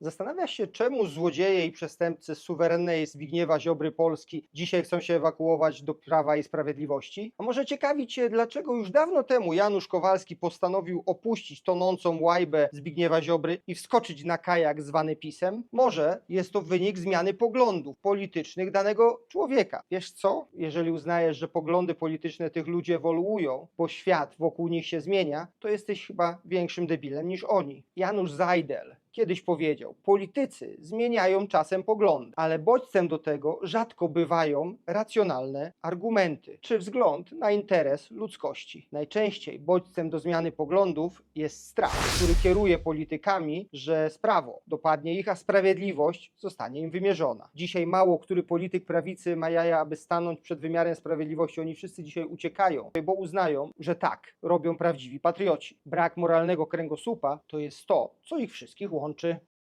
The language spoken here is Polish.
Zastanawiasz się, czemu złodzieje i przestępcy suwerennej Zbigniewa Ziobry Polski dzisiaj chcą się ewakuować do Prawa i Sprawiedliwości? A może ciekawi Cię, dlaczego już dawno temu Janusz Kowalski postanowił opuścić tonącą łajbę Zbigniewa Ziobry i wskoczyć na kajak zwany PiSem? Może jest to wynik zmiany poglądów politycznych danego człowieka. Wiesz co? Jeżeli uznajesz, że poglądy polityczne tych ludzi ewoluują, bo świat wokół nich się zmienia, to jesteś chyba większym debilem niż oni. Janusz Zajdel kiedyś powiedział: Politycy zmieniają czasem poglądy, ale bodźcem do tego rzadko bywają racjonalne argumenty czy wzgląd na interes ludzkości. Najczęściej bodźcem do zmiany poglądów jest strach, który kieruje politykami, że sprawo dopadnie ich, a sprawiedliwość zostanie im wymierzona. Dzisiaj mało który polityk prawicy ma jaja, aby stanąć przed wymiarem sprawiedliwości. Oni wszyscy dzisiaj uciekają, bo uznają, że tak robią prawdziwi patrioci. Brak moralnego kręgosłupa to jest to, co ich wszystkich łączy.